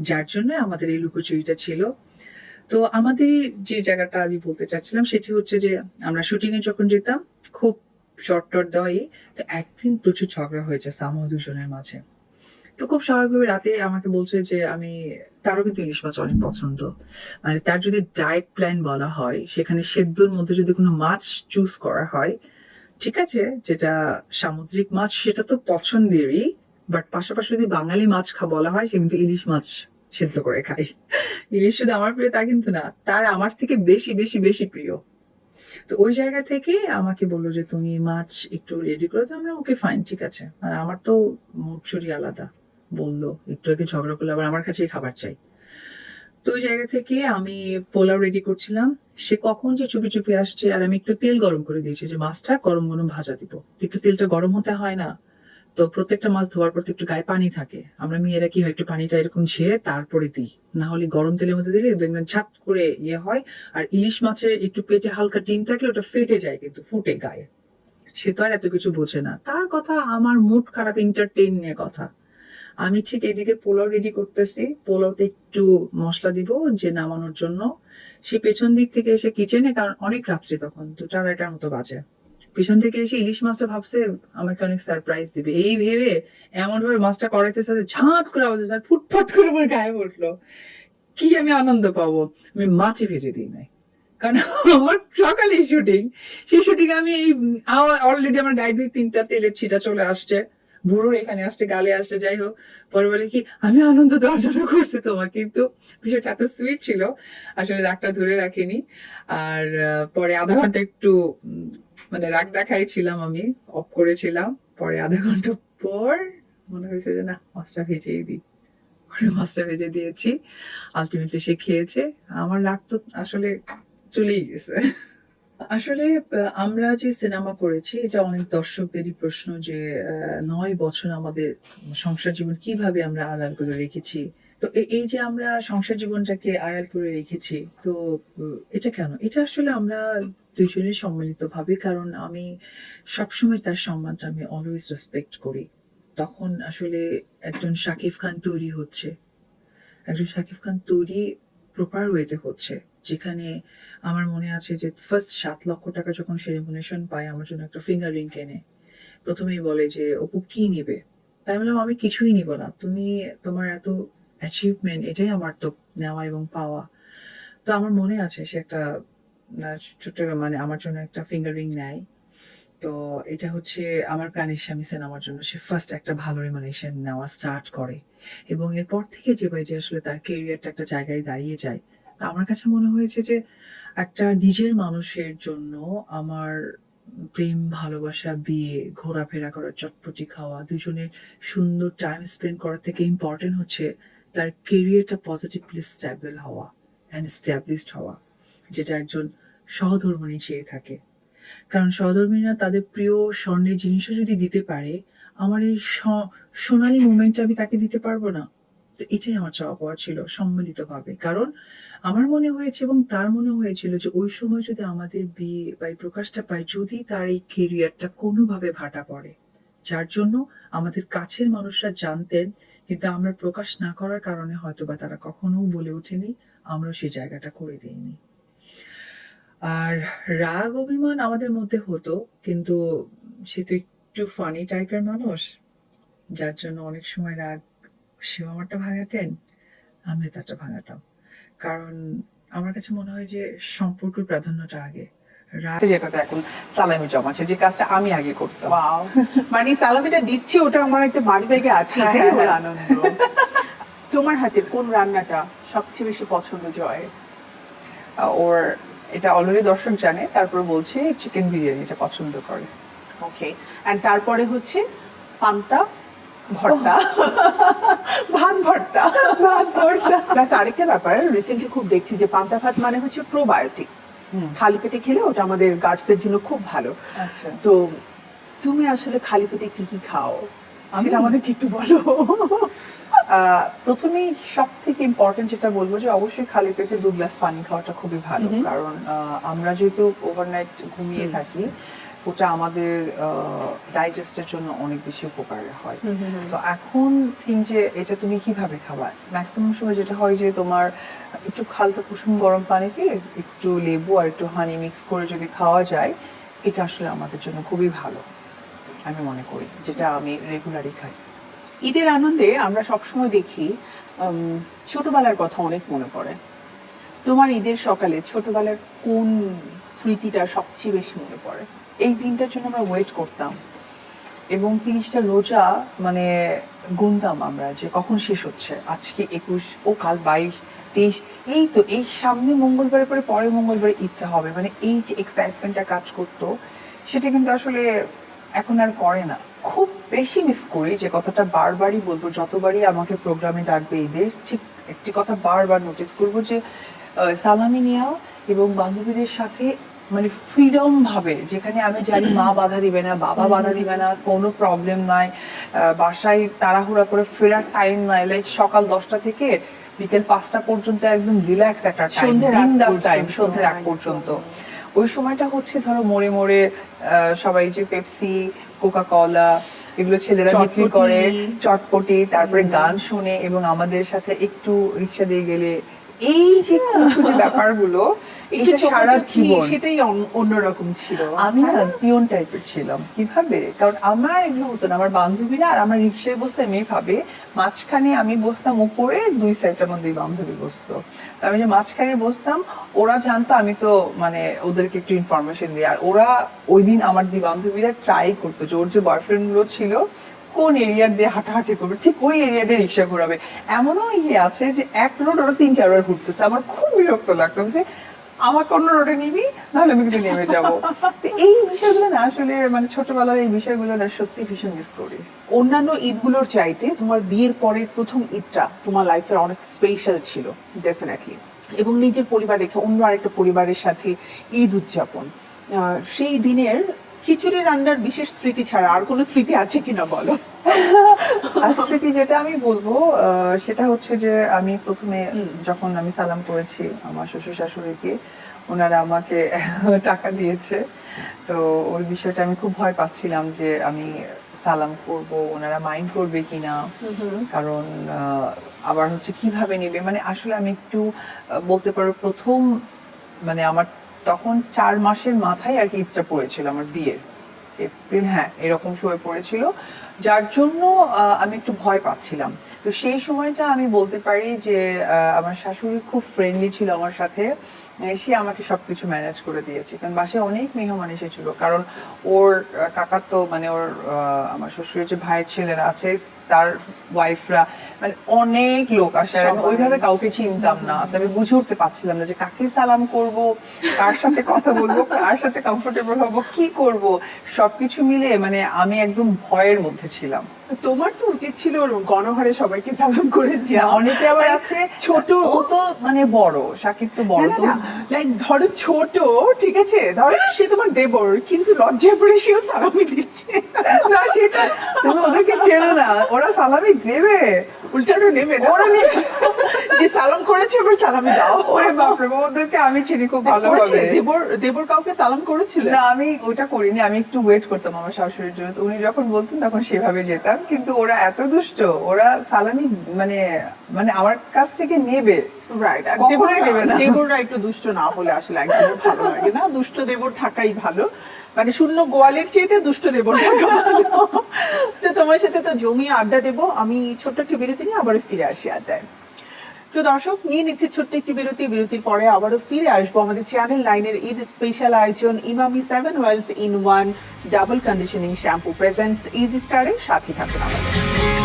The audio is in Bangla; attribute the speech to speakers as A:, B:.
A: যার জন্য আমাদের এই লুকোচুরিটা ছিল। তো আমাদের যে জায়গাটা আমি বলতে চাচ্ছিলাম সেটি হচ্ছে যে, আমরা শুটিং এ যখন যেতাম, খুব শর্ট টট দেওয়াই তো একদিন প্রচুর ঝগড়া হয়েছে সামো দুজনের মাঝে। তো খুব স্বাভাবিকভাবে রাতে আমাকে বলছে যে, আমি, তারও কিন্তু ইলিশ মাছ অনেক পছন্দ। মানে তার যদি ডায়েট প্ল্যান বলা হয়, সেখানে সেদ্ধর মধ্যে যদি কোনো মাছ চুজ করা হয়, ঠিক আছে? যেটা সামুদ্রিক মাছ, সেটা তো পছন্দেরই বাট পাশাপাশি যদি বাঙালি মাছ খা, বলা হয়, সে কিন্তু ইলিশ মাছ সেদ্ধ করে খাই ইলিশ শুধু আমার প্রিয়, তা কিন্তু না। তার আমার থেকে বেশি বেশি বেশি প্রিয়। তো ওই জায়গা থেকে আমাকে বলল যে, তুমি মাছ একটু রেডি করে তো আমরা ওকে ফাইন ঠিক আছে। আর আমার তো মুখচুরি আলাদা। বলল, একটু আগে ঝগড়া করলে আবার আমার কাছেই খাবার চাই। তো ওই জায়গা থেকে আমি পোলাও রেডি করছিলাম। সে কখন যে চুপি চুপি আসছে, আর আমি একটু তেল গরম করে দিয়েছি যে, মাছটা গরম গরম ভাজা দিব। একটু তেলটা গরম হতে হয় না। তো প্রত্যেকটা মাছ ধোয়ার পর একটু গায়ে পানি থাকে। আমরা মেয়েরা কি হয়, একটু পানিটা এরকম ছেড়ে তারপরে দিই। না হলে গরম তেলের মধ্যে দিলে দেখবেন ছাপ করে ইয়ে হয়। আর ইলিশ মাছের একটু পেটে হালকা ডিম থাকলে ওটা ফেটে যায় কিন্তু ফুটে গায়ে। সে তো আর এত কিছু বোঝে না। তার কথা আমার মুড খারাপ এন্টারটেইন নিয়ে কথা। আমি ঠিক এদিকে পোলাও রেডি করতেছি। পোলাওতে একটু মশলা দিব যে নামানোর জন্য। সে পেছন দিক থেকে এসে কিচেনে কারণ অনেক রাত্রি তখন, দুটা আড়াইটার মতো বাজে। পিছন থেকে এসে ইলিশ মাছটা ভাবছে, আমাকে অনেক সারপ্রাইজ দিবে। এই ভেবে এমন ভাবে মাছটা করাইতে সাথে ঝাঁত করে আওয়াজ আর ফুটফাট করে আমার গায়ে উঠল কি আমি আনন্দ পাবো? আমি মাছই ভেজে দিই নাই। কারণ আমার সকালে শুটিং সেই শুটিং আমি এই অলরেডি আমার গায়ে দুই তিনটা তেলের ছিটা চলে আসছে। বুড়োর এখানে আসছে, গালে আসছে, যাই হোক। পরে বলে কি, আমি আনন্দ দেওয়ার জন্য করছি তোমার কিন্তু বিষয়টা এত সুইট ছিল। আসলে রাগটা ধরে রাখিনি। আর পরে আধা ঘণ্টা একটু মানে রাগ দেখাই ছিলাম আমি অফ করেছিলাম, পরে আধা ঘণ্টা পর মনে হয়েছে যে না, মাছটা ভেজেই দিই। মাছটা ভেজে দিয়েছি আলটিমেটলি সে খেয়েছে। আমার রাগ তো আসলে চলেই গেছে। আসলে আমরা যে সিনেমা করেছি, এটা অনেক দর্শকদেরই প্রশ্ন যে নয় বছর আমাদের সংসার জীবন কীভাবে আমরা আড়াল করে রেখেছি? তো এই যে আমরা সংসার জীবনটাকে আড়াল করে রেখেছি, তো এটা কেন? এটা আসলে আমরা দুজনের সম্মিলিত ভাবে, কারণ আমি সবসময় তার সম্মানটা আমি অলওয়েজ রেসপেক্ট করি। তখন আসলে একজন শাকিব খান তৈরি হচ্ছে। একজন শাকিব খান তৈরি প্রপার ওয়েতে হচ্ছে, যেখানে আমার মনে আছে যে ফার্স্ট সাত লক্ষ টাকা যখন সে রেমুনেশন পায়, আমার জন্য একটা ফিঙ্গার রিং কেনে। প্রথমেই বলে যে, অপু, কি নেবে? তাই বললাম, আমি কিছুই নিব না। তুমি তোমার এত অ্যাচিভমেন্ট এটাই আমার তো নেওয়া এবং পাওয়া। তো আমার মনে আছে সে একটা ছোট্ট মানে আমার জন্য একটা ফিঙ্গার নেয়। তো এটা হচ্ছে আমার প্রাণের স্বামী সেন আমার জন্য। সে ফার্স্ট একটা ভালো রেমুনেশন নেওয়া স্টার্ট করে। এবং এরপর থেকে যে যে আসলে তার কেরিয়ারটা একটা জায়গায় দাঁড়িয়ে যায় আমার কাছে মনে হয়েছে যে একটা নিজের মানুষের জন্য আমার প্রেম, ভালোবাসা, বিয়ে, ঘোরাফেরা করা, চটপটি খাওয়া, দুজনের সুন্দর টাইম স্পেন্ড করার থেকে ইম্পর্টেন্ট হচ্ছে তার কেরিয়ারটা পজিটিভলি স্ট্যাবল হওয়া অ্যান্ড স্ট্যাবলিশড হওয়া। যেটা একজন সহধর্মিণী চেয়ে থাকে। কারণ সহধর্মিনীরা তাদের প্রিয় স্বর্ণের জিনিসও যদি দিতে পারে, আমার এই সোনালী মোমেন্টটা আমি তাকে দিতে পারব না। তো এটাই আমার চাওয়া পাওয়া ছিল সম্মিলিতভাবে। কারণ আমার মনে হয়েছে এবং তার মনে হয়েছিল যে ওই সময় যদি আমাদের বিয়ে বা এই প্রকাশটা পায়, যদি তার এই কেরিয়ারটা কোনোভাবে ভাটা পড়ে, যার জন্য আমাদের কাছের মানুষরা জানতেন, কিন্তু আমরা প্রকাশ না করার কারণে হয়তো বা তারা কখনো বলে ওঠেনি আমরা সেই জায়গাটা করে দিইনি। আর রাগ অভিমান আমাদের মধ্যে হতো কিন্তু সে তো একটু ফানি টাইপের মানুষ যার জন্য অনেক সময় রাগ সেও আমারটা ভাঙাতেন আমি তারটা ভাঙাতাম। কারণ আমার কাছে মনে হয় যে সম্পর্কের প্রাধান্যটা আগে। রাগ যেটাতে এখন সালামি জমাচ্ছে যে কাজটা আমি আগে করতাম।
B: মানে সালামিটা দিচ্ছি ওটা আমার একটা বাড়ি ব্যাগে আছে
A: হ্যাঁ, হ্যাঁ, হ্যাঁ।
B: আনন্দ। তোমার হাতের কোন রান্নাটা সবচেয়ে বেশি পছন্দ জয়
A: ওর এটা অলরেডি দর্শক জানে তারপর বলছি চিকেন বিরিয়ানিটা পছন্দ করে।
B: ওকে এন্ড তারপরে হচ্ছে পান্তা ভর্তা। ভাত ভর্তা। ভাত ভর্তা। প্লাস আরেকটা ব্যাপার রিসেন্টলি খুব দেখছি যে পান্তা ভাত মানে হচ্ছে প্রোবায়োটিক খালি পেটে খেলে ওটা আমাদের গার্ডসের জন্য খুব ভালো।
A: আচ্ছা।
B: তো তুমি আসলে খালি পেটে কি কি খাও?
A: আমি?
B: আমাদেরকে একটু বলো।
A: প্রথমেই সব থেকে ইম্পর্টেন্ট যেটা বলব যে অবশ্যই খালি পেটে দু গ্লাস পানি খাওয়াটা খুবই ভালো। কারণ আমরা যেহেতু ওভারনাইট ঘুমিয়ে থাকি ওটা আমাদের ডাইজেস্টের জন্য অনেক বেশি উপকারী হয়। তো এখন থিং যে এটা তুমি কীভাবে খাবার ম্যাক্সিমাম সময় যেটা হয় যে তোমার একটু খালতা কুসুম গরম পানিতে একটু লেবু আর একটু হানি মিক্স করে যদি খাওয়া যায় এটা আসলে আমাদের জন্য খুবই ভালো। আমি মনে করি যেটা আমি রেগুলারই খাই।
B: ঈদের আনন্দে আমরা সবসময় দেখি ছোটবেলার কথা অনেক মনে পড়ে। তোমার ঈদের সকালে ছোটবেলার কোন স্মৃতিটা সবচেয়ে বেশি মনে পড়ে?
A: এই দিনটার জন্য আমরা ওয়েট করতাম এবং তিরিশটা রোজা মানে গুনতাম আমরা যে কখন শেষ হচ্ছে। আজকে একুশ, ও কাল বাইশ, তেইশ, এই তো, এই সামনে মঙ্গলবারের পরে পরের মঙ্গলবারে ঈদটা হবে। মানে এই যে এক্সাইটমেন্টটা কাজ করতো, সেটা কিন্তু আসলে এখন আর করে না। খুব বেশি মিস করি যে কথাটা বারবারই বলব যতবারই আমাকে প্রোগ্রামে ডাকবে ঈদের ঠিক একটি কথা বারবার নোটিস করব যে সালামি নেওয়া এবং বান্ধবীদের সাথে মানে ফ্রিডম ভাবে যেখানে আমি জানি মা বাধা দিবে না বাবা বাধা দিবে না কোনো প্রবলেম নাই বাসায় তাড়াহুড়া করে ফেরার টাইম নাই লাইক সকাল দশটা থেকে বিকেল পাঁচটা পর্যন্ত একদম রিল্যাক্স একটা টাইম বিন্দাস টাইম সন্ধ্যের আগ পর্যন্ত। ওই সময়টা হচ্ছে ধরো মোড়ে মোড়ে সবাই যে পেপসি কোকা কলা এগুলো ছেলেরা বিক্রি করে চটপটি তারপরে গান শুনে এবং আমাদের সাথে একটু রিক্সা দিয়ে গেলে। এই যে যে ব্যাপারগুলো
B: একটু চোখাচোখি, সেটাই অন্যরকম ছিল।
A: আমি না পিয়ন টাইপের ছিলাম। কীভাবে? কারণ আমার এগুলো হতো না। আমার বান্ধবীরা আর আমার রিক্সায় বসতাম এইভাবে মাঝখানে আমি বসতাম উপরে দুই সাইডটার মধ্যে দুই বান্ধবী বসতো। আমি যে মাঝখানে বসতাম ওরা জানতো আমি তো মানে ওদেরকে একটু ইনফরমেশন দিই। আর ওরা ওই দিন আমার দুই বান্ধবীরা ট্রাই করতো যে ওর যে বয়ফ্রেন্ডগুলো ছিল কোন এরিয়া দিয়ে হাঁটাহাঁটি করবে ঠিক ওই এরিয়া দিয়ে রিক্সা ঘোরাবে। এমনও ইয়ে আছে যে এক রোড ওরা তিন চারবার ঘুরতেছে। আমার খুব বিরক্ত লাগতো। আমাকে অন্য রোডে নিবি, নাহলে আমি কিন্তু নেমে যাব। এই বিষয়গুলো না আসলে মানে ছোটবেলার এই বিষয়গুলো না সত্যি ভীষণ মিস করি।
B: অন্যান্য ঈদগুলোর চাইতে তোমার বিয়ের পরের প্রথম ঈদটা তোমার লাইফের অনেক স্পেশাল ছিল ডেফিনেটলি এবং নিজের পরিবার রেখে অন্য আরেকটা পরিবারের সাথে ঈদ উদযাপন। সেই দিনের খিচুড়ি রান্নার বিশেষ স্মৃতি ছাড়া আর কোনো স্মৃতি আছে কিনা বলো?
A: আর স্মৃতি যেটা আমি বলব সেটা হচ্ছে যে আমি প্রথমে যখন আমি সালাম করেছি আমার শ্বশুর শাশুড়িকে ওনারা আমাকে টাকা দিয়েছে। তো ওই বিষয়টা আমি খুব ভয় পাচ্ছিলাম যে আমি সালাম করব ওনারা মাইন্ড করবে কিনা। কারণ আবার হচ্ছে কীভাবে নেবে? মানে আসলে আমি একটু বলতে পারো প্রথম মানে আমার তখন চার মাসের মাথায় আর কি ঈদটা পড়েছিল আমার বিয়ের। এপ্রিল হ্যাঁ এরকম সময় পড়েছিল। যার জন্য আমি একটু ভয় পাচ্ছিলাম। তো সেই সময়টা আমি বলতে পারি যে আমার শাশুড়ি খুব ফ্রেন্ডলি ছিল আমার সাথে। সে আমাকে সবকিছু ম্যানেজ করে দিয়েছে। কারণ বাসায় অনেক মেহমান এসেছিল। কারণ ওর কাকার তো মানে ওর আমার শ্বশুরের যে ভাইয়ের ছেলেরা আছে তার ওয়াইফরা মানে অনেক লোক আসে। আর ওইভাবে কাউকে চিনতাম না। আমি বুঝে উঠতে পারছিলাম না যে কাকে সালাম করব কার সাথে কথা বলব কার সাথে কমফোর্টেবল হব কি করব? সবকিছু মিলে মানে আমি একদম ভয়ের মধ্যে ছিলাম।
B: তোমার তো উচিত ছিল গণহারে সবাইকে সালাম করে
A: না,
B: দেওয়া।
A: অনেকে আবার আছে
B: ছোট
A: ও তো মানে বড় সাকিব তো বড় তো
B: লাইক ধরো ছোট ঠিক আছে? ধরো সে তোমার দেবর কিন্তু লজ্জায় পড়ে সেও সালামি দিচ্ছে।
A: না সেটা তুমি ওদেরকে চেনো না ওরা সালামি দেবে
B: উল্টানো নেবে না?
A: ওরা নেবে।
B: যে সালাম করেছে এবার সালামি দাও।
A: ওরে বাপরে বাপ, ওদেরকে আমি চিনি খুব
B: করেছে
A: ভালোভাবে।
B: দেবর দেবর কাউকে সালাম করেছিল?
A: না আমি ওটা করিনি আমি একটু ওয়েট করতাম আমার শাশুড়ির জন্য। উনি যখন বলতেন তখন সেভাবে যেতাম। কিন্তু ওরা এত দুষ্ট ওরা সালামি মানে মানে আমার কাছ থেকে নেবে।
B: রাইট
A: কখনোই দেবে না।
B: দেবররা একটু দুষ্ট না হলে আসলে একদম ভালো লাগে না। দুষ্ট দেবর থাকাই ভালো। মানে শূন্য গোয়ালের চেয়েতে দুষ্ট দেবর থাকা ভালো। তোমার সাথে তো জমিয়ে আড্ডা দেবো। আমি ছোট্ট একটি বিরতি নিয়ে আবার ফিরে আসি আড্ডায়। প্রিয় দর্শক, নিয়ে নিচ্ছে ছোট্ট একটি বিরতি। বিরতির পরে আবারও ফিরে আসব আমাদের চ্যানেল লাইনের ঈদ স্পেশাল আয়োজন Emami seven oils in one double conditioning shampoo presents Eid স্টারে সাথে থাকুন আমাদের।